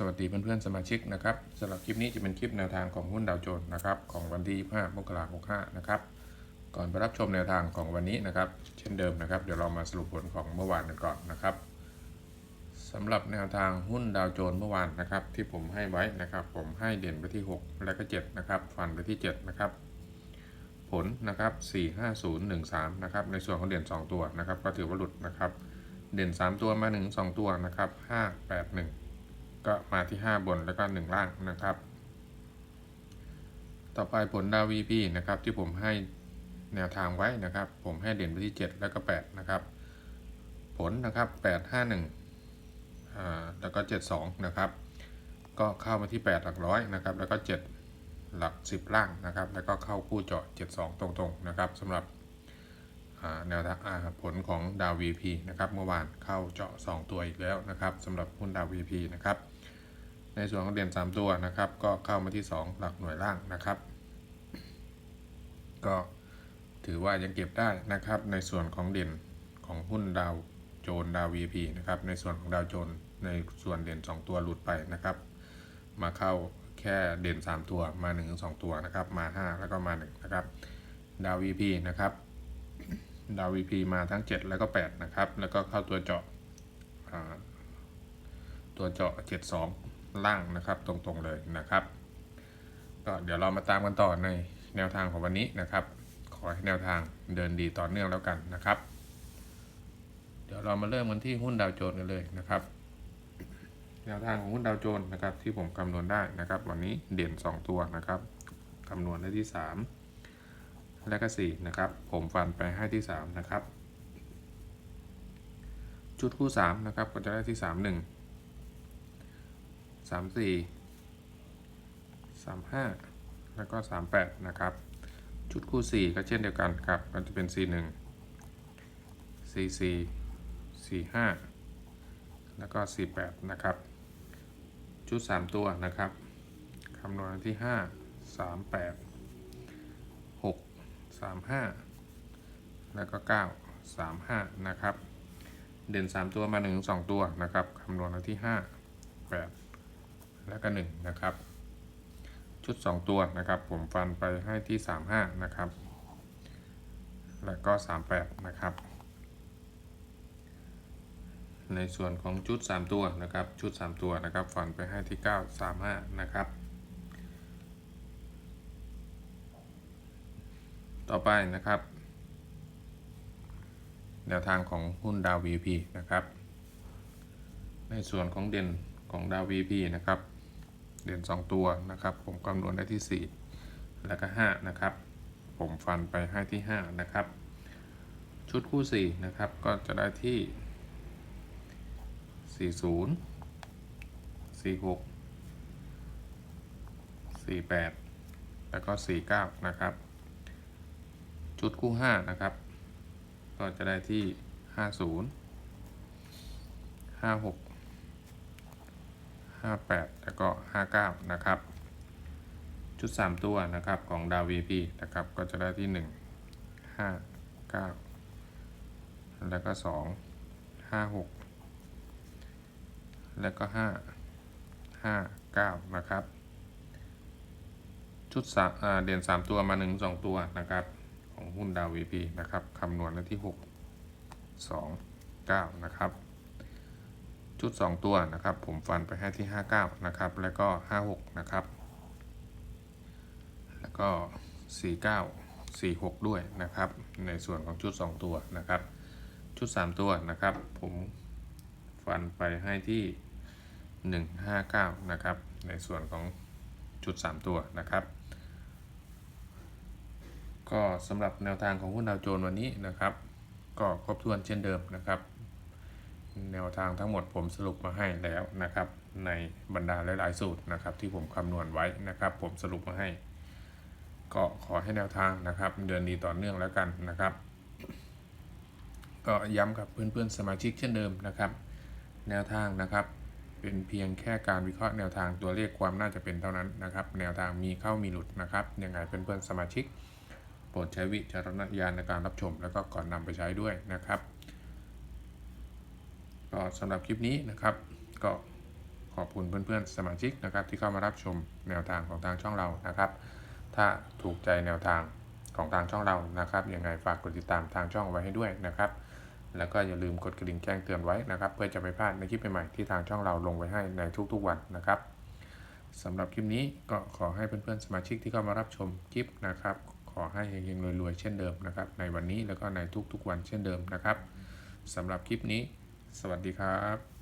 สวัสดีเพื่อนๆสมาชิกนะครับสำหรับคลิปนี้จะเป็นคลิปแนวทางของหุ้นดาวโจนส์นะครับของวันที่25มกราคม65นะครับก่อนไปรับชมแนวทางของวันนี้นะครับเช่นเดิมนะครับเดี๋ยวเรามาสรุปผลของเมื่อวานกันก่อนนะครับสำหรับแนวทางหุ้นดาวโจนส์เมื่อวานนะครับที่ผมให้ไว้นะครับ ผมให้เด่นไปที่ 6 และก็7นะครับฟันไปที่ 7 นะครับ ผลนะครับ 45013 นะครับในส่วนของเด่น 2 ตัวนะครับ ก็ถือว่าหลุดนะครับเด่น 3 ตัวมา 1 2 ตัวนะครับ581 ก็มาที่ 5 บนแล้วก็ 1 ล่างนะครับ ต่อไปผลดาว VP นะครับที่ผมให้แนวทางไว้นะครับ ผมให้เด่นไปที่ 7 แล้วก็ 8 นะครับ ผลนะครับ 851อ่าแล้วก็ 72 นะครับ ก็เข้ามาที่ 8 หลักร้อยนะครับ แล้วก็ 7 หลัก 10 ล่างนะครับ แล้วก็เข้าคู่เจาะ 72 ตรงๆนะครับสำหรับแนวทางผลของดาว VP นะครับ เมื่อวานเข้าเจาะ 2 ตัวอีกแล้วนะครับสำหรับหุ้นดาว VP นะครับ ในส่วนของเด่น 3 ตัวนะครับ ก็เข้ามาที่ 2 หลักหน่วยล่างนะครับ ก็ถือว่ายังเก็บได้นะครับ ในส่วนของเด่นของหุ้นดาวโจนดาว VP นะครับ ในส่วนของดาวโจนในส่วนเด่น 2 ตัวหลุดไปนะครับ มาเข้าแค่เด่น 3 ตัวมา1 2ตัวนะครับ มา 5 แล้วก็มา 1 นะครับ ดาว VP นะครับ ดาว VP มาทั้ง 7 แล้วก็ 8 นะครับ แล้วก็เข้าตัวเจาะตัวเจาะ 72 ล่างนะครับ ตรงๆเลยนะครับ ก็เดี๋ยวเรามาตามกันต่อในแนวทางของวันนี้นะครับ ขอให้แนวทางเดินดีต่อเนื่องแล้วกันนะครับ เดี๋ยวเรามาเริ่มกันที่หุ้นดาวโจนส์กันเลยนะครับ แนวทางของหุ้นดาวโจนส์นะครับ ที่ผมคำนวณได้นะครับ วันนี้เด่น 2 ตัวนะครับคำนวณได้ที่ 3 และก็4นะครับ ผมฟันไปให้ที่ 3 นะครับชุดคู่3นะครับก็จะได้ที่ 3 1 3 4 3 5แล้วก็3 8นะครับ ชุดคู่4ก็เช่นเดียวกันครับ ก็จะเป็น C 1 C 4 C 5แล้วก็ C 8นะครับ ชุด3ตัวนะครับคำนวณที่5 3 8 6 3 5แล้วก็9 3 5นะครับ เด่น3ตัวมา1 2ตัวนะครับคำนวณที่5 8แแล้วก็1นะครับ ชุด 2 ตัวนะครับ ผมฟันไปให้ที่ 35 นะครับ แล้วก็ 38 นะครับ ในส่วนของชุด 3 ตัวนะครับ ชุด 3 ตัวนะครับ ฟันไปให้ที่ 9 35 นะครับ ต่อไปนะครับแนวทางของหุ้นดาว VP นะครับ ในส่วนของเด่นของดาว VP นะครับ เด่น2ตัวนะครับ ผมคำนวณได้ที่ 4 แล้วก็ 5 นะครับ ผมฟันไปให้ที่ 5 นะครับ ชุดคู่ 4 นะครับ ก็จะได้ที่ 40 46 48 แล้วก็ 49 นะครับ ชุดคู่ 5 นะครับ ก็จะได้ที่ 50 56 58 แล้วก็ 59 นะครับ ชุด 3 ตัวนะครับของดาว VP นะครับก็จะได้ที่ 1 5 9 แล้วก็ 2 5 6 แล้วก็ 5 5 9 นะครับ ชุดสามเด่น 3 ตัวมา 1 2 ตัวนะครับของหุ้นดาว VP นะครับคำนวณได้ที่ 6 2 9 นะครับ ชุด 2 ตัวนะครับ ผมฟันไปให้ที่ 59 นะครับ แล้วก็ 56 นะครับ แล้วก็ 49 46 ด้วยนะครับ ในส่วนของชุด 2 ตัวนะครับ ชุด 3 ตัวนะครับ ผมฟันไปให้ที่ 159 นะครับ ในส่วนของชุด 3 ตัวนะครับ ก็สำหรับแนวทางของหุ้นดาวโจนส์วันนี้นะครับ ก็ครบถ้วนเช่นเดิมนะครับ แนวทางทั้งหมดผมสรุปมาให้แล้วนะครับ ในบรรดาหลายๆสูตรนะครับ ที่ผมคำนวณไว้นะครับ ผมสรุปมาให้ ก็ขอให้แนวทางนะครับ เดินดีต่อเนื่องแล้วกันนะครับ ก็ย้ำกับเพื่อนๆสมาชิกเช่นเดิมนะครับ แนวทางนะครับเป็นเพียงแค่การวิเคราะห์แนวทางตัวเลขความน่าจะเป็นเท่านั้นนะครับ แนวทางมีเข้ามีหลุดนะครับยังไงเพื่อนๆสมาชิก โปรดใช้วิจารณญาณในการรับชม แล้วก็ก่อนนำไปใช้ด้วยนะครับ ก็สำหรับคลิปนี้นะครับ ก็ขอบคุณเพื่อนๆสมาชิกนะครับ ที่เข้ามารับชมแนวทางของทางช่องเรานะครับ ถ้าถูกใจแนวทางของทางช่องเรานะครับยังไงฝากกดติดตามทางช่องไว้ให้ด้วยนะครับ แล้วก็อย่าลืมกดกระดิ่งแจ้งเตือนไว้นะครับ เพื่อจะไม่พลาดในคลิปใหม่ๆที่ทางช่องเราลงไว้ให้ในทุกๆวันนะครับสำหรับคลิปนี้ก็ขอให้เพื่อนๆสมาชิกที่เข้ามารับชมคลิปนะครับ ขอให้เฮงๆรวยๆเช่นเดิมนะครับ ในวันนี้แล้วก็ในทุกๆวันเช่นเดิมนะครับสำหรับคลิปนี้ สวัสดีครับ